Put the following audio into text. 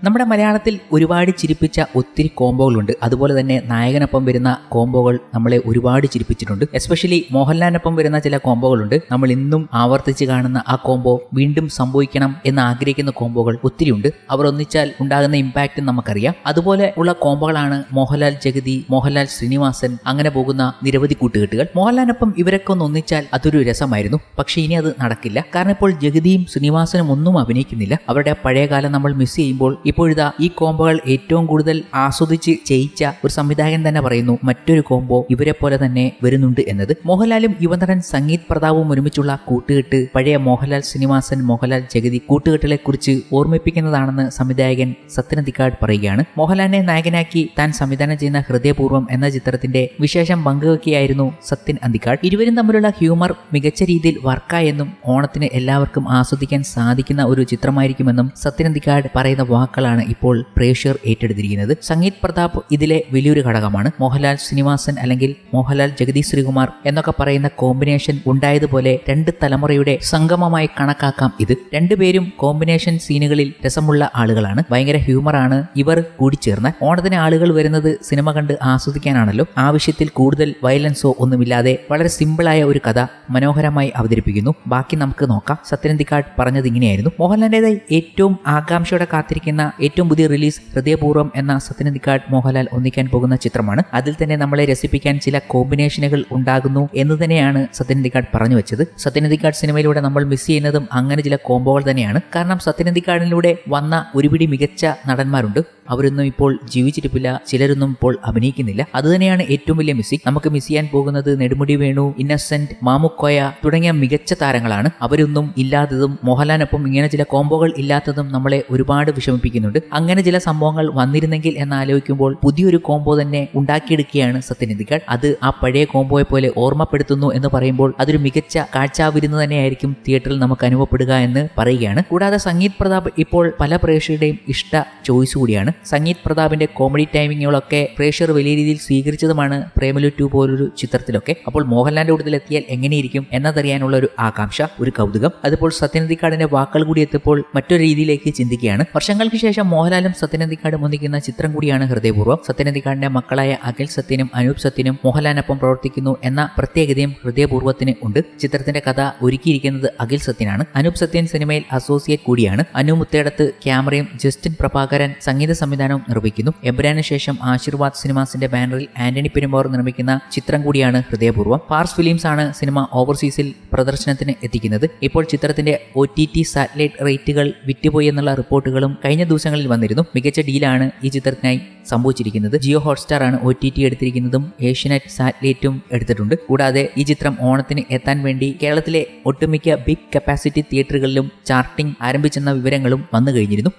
നമ്മുടെ മലയാളത്തിൽ ഒരുപാട് ചിരിപ്പിച്ച ഒത്തിരി കോംബോകളുണ്ട്. അതുപോലെ തന്നെ നായകനൊപ്പം വരുന്ന കോംബോകൾ നമ്മളെ ഒരുപാട് ചിരിപ്പിച്ചിട്ടുണ്ട്. എസ്പെഷ്യലി മോഹൻലാലിനൊപ്പം വരുന്ന ചില കോംബോകളുണ്ട്. നമ്മൾ ഇന്നും ആവർത്തിച്ച് കാണുന്ന ആ കോംബോ വീണ്ടും സംഭവിക്കണം എന്ന് ആഗ്രഹിക്കുന്ന കോംബോകൾ ഒത്തിരിയുണ്ട് അവർ ഒന്നിച്ചാൽ ഉണ്ടാകുന്ന ഇമ്പാക്റ്റ് നമുക്കറിയാം. അതുപോലെ ഉള്ള കോംബോകളാണ് മോഹൻലാൽ ജഗതി മോഹൻലാൽ ശ്രീനിവാസൻ അങ്ങനെ പോകുന്ന നിരവധി കൂട്ടുകെട്ടുകൾ. മോഹൻലാലിനൊപ്പം ഇവരൊക്കെ ഒന്ന് ഒന്നിച്ചാൽ അതൊരു രസമായിരുന്നു. പക്ഷേ ഇനി അത് നടക്കില്ല. കാരണം ഇപ്പോൾ ജഗതിയും ശ്രീനിവാസനും ഒന്നും അഭിനയിക്കുന്നില്ല. അവരുടെ പഴയ കാലം നമ്മൾ മിസ് ചെയ്യുമ്പോൾ ഇപ്പോഴിതാ ഈ കോംബോകൾ ഏറ്റവും കൂടുതൽ ആസ്വദിച്ച് ചെയ്യിച്ച ഒരു സംവിധായകൻ തന്നെ പറയുന്നു മറ്റൊരു കോംബോ ഇവരെ പോലെ തന്നെ വരുന്നുണ്ട് എന്നത്. മോഹൻലാലും യുവനടൻ സംഗീത് പ്രതാപും ഒരുമിച്ചുള്ള കൂട്ടുകെട്ട് പഴയ മോഹൻലാൽ ശ്രീനിവാസൻ മോഹൻലാൽ ജഗതി കൂട്ടുകെട്ടിലെ കുറിച്ച് ഓർമ്മിപ്പിക്കുന്നതാണെന്ന് സംവിധായകൻ സത്യനന്ദിക്കാട് പറയുകയാണ്. മോഹൻലാലിനെ നായകനാക്കി താൻ സംവിധാനം ചെയ്യുന്ന ഹൃദയപൂർവം എന്ന ചിത്രത്തിന്റെ വിശേഷം പങ്കുവെക്കുകയായിരുന്നു സത്യൻ അന്തിക്കാട്. ഇരുവരും തമ്മിലുള്ള ഹ്യൂമർ മികച്ച രീതിയിൽ വർക്കായെന്നും ഓണത്തിന് എല്ലാവർക്കും ആസ്വദിക്കാൻ സാധിക്കുന്ന ഒരു ചിത്രമായിരിക്കുമെന്നും സത്യനന്ദിക്കാട് പറയുന്ന വാക്കുകളാണ് ഇപ്പോൾ പ്രേക്ഷകർ ഏറ്റെടുത്തിരിക്കുന്നത്. സംഗീത് പ്രതാപ് ഇതിലെ വലിയൊരു ഘടകമാണ്. മോഹൻലാൽ ശ്രീനിവാസൻ അല്ലെങ്കിൽ മോഹൻലാൽ ജഗദീഷ് ശ്രീകുമാർ എന്നൊക്കെ പറയുന്ന കോമ്പിനേഷൻ ഉണ്ടായതുപോലെ രണ്ട് തലമുറയുടെ സംഗമമായി കണക്കാക്കാം ഇത്. രണ്ടുപേരും കോമ്പിനേഷൻ സീനുകളിൽ രസമുള്ള ആളുകളാണ്. ഭയങ്കര ഹ്യൂമറാണ് ഇവർ കൂടിച്ചേർന്ന്. ഓണത്തിന് ആളുകൾ വരുന്നത് സിനിമ കണ്ട് ആസ്വദിക്കാനാണല്ലോ. ആവശ്യത്തിൽ കൂടുതൽ വയലൻസോ ഒന്നുമില്ലാതെ വളരെ സിമ്പിളായ ഒരു കഥ മനോഹരമായി അവതരിപ്പിക്കുന്നു. ബാക്കി നമുക്ക് നോക്കാം. സത്യനന്ദിക്കാട് പറഞ്ഞത് ഇങ്ങനെയായിരുന്നു. മോഹൻലാലിന്റെതായി ഏറ്റവും ആകാംക്ഷയോടെ കാത്തിരിക്കുന്ന ഏറ്റവും പുതിയ റിലീസ് ഹൃദയപൂർവം എന്ന സത്യനന്ദിക്കാട് മോഹൻലാൽ ഒന്നിക്കാൻ പോകുന്ന ചിത്രമാണ്. അതിൽ തന്നെ നമ്മളെ രസിപ്പിക്കാൻ ചില കോമ്പിനേഷനുകൾ ഉണ്ടാകുന്നു എന്ന് തന്നെയാണ് സത്യനന്ദിക്കാട് പറഞ്ഞു വെച്ചത്. സത്യനന്ദിക്കാട് സിനിമയിലൂടെ നമ്മൾ മിസ് ചെയ്യുന്നതും അങ്ങനെ ചില കോംബോകൾ തന്നെയാണ്. കാരണം സത്യനന്ദിക്കാടിലൂടെ വന്ന ഒരുപിടി മികച്ച നടന്മാരുണ്ട്. അവരൊന്നും ഇപ്പോൾ ജീവിച്ചിരിപ്പില്ല ചിലരൊന്നും ഇപ്പോൾ അഭിനയിക്കുന്നില്ല. അതുതന്നെയാണ് ഏറ്റവും വലിയ മിസ്സി നമുക്ക് മിസ് ചെയ്യാൻ പോകുന്നത് നെടുമുടി വേണു ഇന്നസെന്റ് മാമുക്കോയ തുടങ്ങിയ മികച്ച താരങ്ങളാണ്. അവരൊന്നും ഇല്ലാത്തതും മോഹൻലാലിനൊപ്പം ഇങ്ങനെ ചില കോംബോകൾ ഇല്ലാത്തതും നമ്മളെ ഒരുപാട് വിഷമിപ്പിക്കുന്നുണ്ട്. അങ്ങനെ ചില സംഭവങ്ങൾ വന്നിരുന്നെങ്കിൽ എന്ന് ആലോചിക്കുമ്പോൾ പുതിയൊരു കോംബോ തന്നെ ഉണ്ടാക്കിയെടുക്കുകയാണ് സത്യനിധികൾ അത് ആ പഴയ കോംബോയെ പോലെ ഓർമ്മപ്പെടുത്തുന്നു എന്ന് പറയുമ്പോൾ അതൊരു മികച്ച കാഴ്ചാവിരുന്ന് തന്നെയായിരിക്കും തിയേറ്ററിൽ നമുക്ക് അനുഭവപ്പെടുക എന്ന് പറയുകയാണ്. കൂടാതെ സംഗീത് പ്രതാപ് ഇപ്പോൾ പല പ്രേക്ഷകരുടെയും ഇഷ്ട ചോയ്സ് കൂടിയാണ്. സംഗീത് പ്രതാപിന്റെ കോമഡി ടൈമിങ്ങുകളൊക്കെ പ്രേക്ഷകർ വലിയ രീതിയിൽ സ്വീകരിച്ചതുമാണ് പ്രേമലു ടു പോലൊരു ചിത്രത്തിലൊക്കെ. അപ്പോൾ മോഹൻലാലിന്റെ കൂട്ടത്തിൽ എത്തിയാൽ എങ്ങനെയിരിക്കും എന്നതറിയാനുള്ള ഒരു ആകാംക്ഷ ഒരു കൗതുകം. അതിപ്പോൾ സത്യനന്ദിക്കാടിന്റെ വാക്കുകൾ കൂടി എത്തിയപ്പോൾ മറ്റൊരു രീതിയിലേക്ക് ചിന്തിക്കുകയാണ്. വർഷങ്ങൾക്ക് ശേഷം മോഹൻലാലും സത്യനന്ദിക്കാടും ഒന്നിക്കുന്ന ചിത്രം കൂടിയാണ് ഹൃദയപൂർവം. സത്യനന്ദിക്കാടിന്റെ മക്കളായ അഖിൽ സത്യനും അനൂപ് സത്യനും മോഹൻലാലിനൊപ്പം പ്രവർത്തിക്കുന്നു എന്ന പ്രത്യേകതയും ഹൃദയപൂർവത്തിന് ഉണ്ട്. ചിത്രത്തിന്റെ കഥ ഒരുക്കിയിരിക്കുന്നത് അഖിൽ സത്യനാണ്. അനൂപ് സത്യൻ സിനിമയിൽ അസോസിയേറ്റ് കൂടിയാണ്. അനു മുത്തേടത്ത് ക്യാമറയും ജസ്റ്റിൻ പ്രഭാകരൻ സംഗീത സംവിധാനവും നിർവഹിക്കുന്നു എബ്രാന് ശേഷം ആശീർവാദ് സിനിമാസിന്റെ ബാനറിൽ ആന്റണി പെരുമ്പോർ നിർമ്മിക്കുന്ന ചിത്രം കൂടിയാണ് ഹൃദയപൂർവം. പാർസ് ഫിലിംസ് ആണ് സിനിമ ഓവർസീസിൽ പ്രദർശനത്തിന് എത്തിക്കുന്നത്. ഇപ്പോൾ ചിത്രത്തിന്റെ ഒ ടി ടി സാറ്റലൈറ്റ് റേറ്റുകൾ വിറ്റുപോയി എന്നുള്ള റിപ്പോർട്ടുകളും കഴിഞ്ഞ ദിവസങ്ങളിൽ വന്നിരുന്നു. മികച്ച ഡീലാണ് ഈ ചിത്രത്തിനായി സംഭവിച്ചിരിക്കുന്നത്. ജിയോ ഹോട്ട്സ്റ്റാർ ആണ് ഒ ടി ടി എടുത്തിരിക്കുന്നതും ഏഷ്യനെറ്റ് സാറ്റലൈറ്റും എടുത്തിട്ടുണ്ട്. കൂടാതെ ഈ ചിത്രം ഓണത്തിന് എത്താൻ വേണ്ടി കേരളത്തിലെ ഒട്ടുമിക്ക ബിഗ് കപ്പാസിറ്റി തിയേറ്ററുകളിലും ചാർട്ടിംഗ് ആരംഭിച്ചെന്ന വിവരങ്ങളും വന്നു കഴിഞ്ഞിരുന്നു.